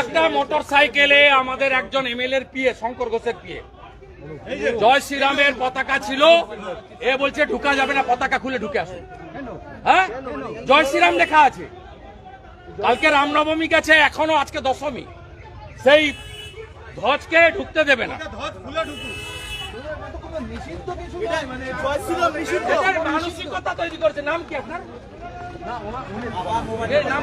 একটা মোটর সাইকেলে আমাদের একজন এমএলএ এর পিয়ে শঙ্কর ঘোষের পিয়ে জয় শ্রীরামের পতাকা ছিল এ বলছে ঢুকা যাবে না পতাকা খুলে ঢুকে আসুন হ্যাঁ? জয় শ্রীরাম লেখা আছে। কালকে রামনবমী গেছে এখনও আজকে দশমী। সেই ধ্বজকে ঢুকতে দেবে না। নিষিদ্ধ কিছু নয় মানে জয় শ্রীরাম নিষিদ্ধ। এটার মানসিকতা তৈরি করেছে। নাম কি আপনার? নাম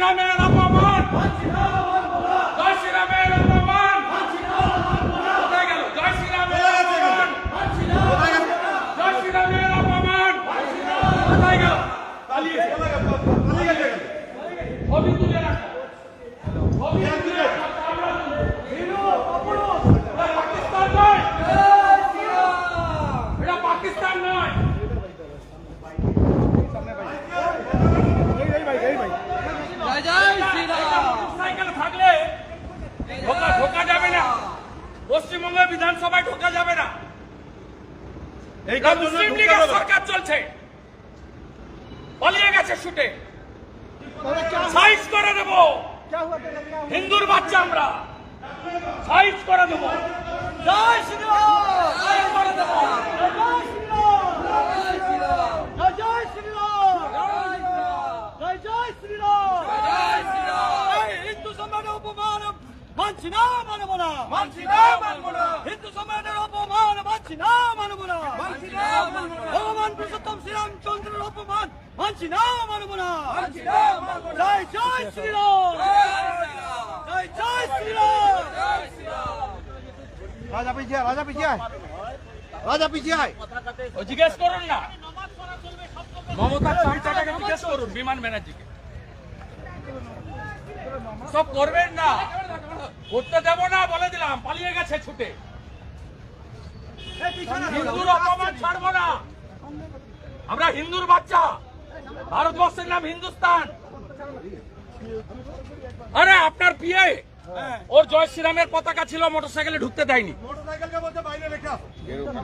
জয় শ্রীরামের অপমান জয় শ্রীরামের অপমান কোথায় গেল জয় শ্রীরামের অপমান জয় শ্রীরামের অপমান কোথায় গেল ছবি তুলে রাখো ছবি তুলে রাখো। এটা পাকিস্তান নয় এটা পাকিস্তান নয় জয় জয় শ্রীরাম সাইকেল থাকলে ঢোকা ঢোকা যাবে না পশ্চিমবঙ্গের বিধানসভায় ঢোকা যাবে না। মুসলিম লীগের সরকার চলছে। পালিয়ে গেছে শুটে সাইজ করে দেব। হিন্দুর বাচ্চা আমরা। সাইজ করে দেবো। জয় শ্রীরাম সাইজ করে দেব জয় শ্রীরাম জয় জয় শ্রীরাম জয় জয় শ্রীরাম জয় শ্রীরাম হিন্দু সম্রাটের অপমান মানছি না মানব না মানছি না মানব না। হিন্দু সম্রাটের অপমান মানছি না মানব না। মানছি না মানব না। ভগবান পুরুষোত্তম শ্রীরামচন্দ্রের অপমান মানছি না মানব না। মানছি না মানব না। জয় জয় শ্রীরাম। জয় জয় শ্রীরাম। রাজা পিছিয়ে আয়, রাজা পিছিয়ে। আয়। রাজা পিছিয়ে। ও জিজ্ঞেস করুন না। মমতার চামচাটাকে জিজ্ঞেস করুন বিমান ব্যানার্জিকে। সব করবেন না। করতে দেব না বলে দিলাম পালিয়ে গেছে ছুটে। হিন্দুর অপমান ছাড়বো না। আমরা হিন্দুর বাচ্চা। ভারতবর্ষের নাম হিন্দুস্তান। আরে আপনার পিয়ে ওর জয় শ্রীরামের পতাকা ছিল মোটরসাইকেলে ঢুকতে দেয়নি।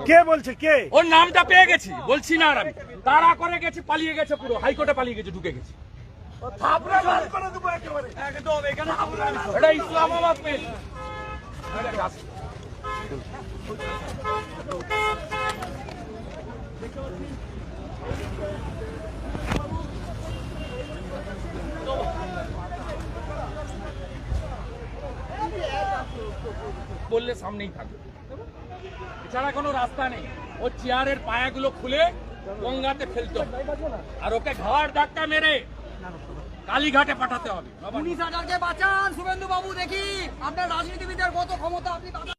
কে বলছে? কে? ওর নামটা পেয়ে গেছি বলছি না আর আমি। তাড়া করে গেছি পালিয়ে গেছে পুরো হাইকোর্টে পালিয়ে গেছে ঢুকে গেছি। এটা ইসলামাবাদ পেল বললে সামনেই থাকবে। এছাড়া কোনো রাস্তা নেই। ও চেয়ারের পায়াগুলো খুলে গঙ্গাতে ফেলতে আর ওকে ঘাড় ধাক্কা মেরে কালীঘাটে পাঠাতে হবে। উনিশ হাজারকে বাঁচান শুভেন্দু বাবু দেখি। আপনার রাজনীতিবিদের কত ক্ষমতা আপনি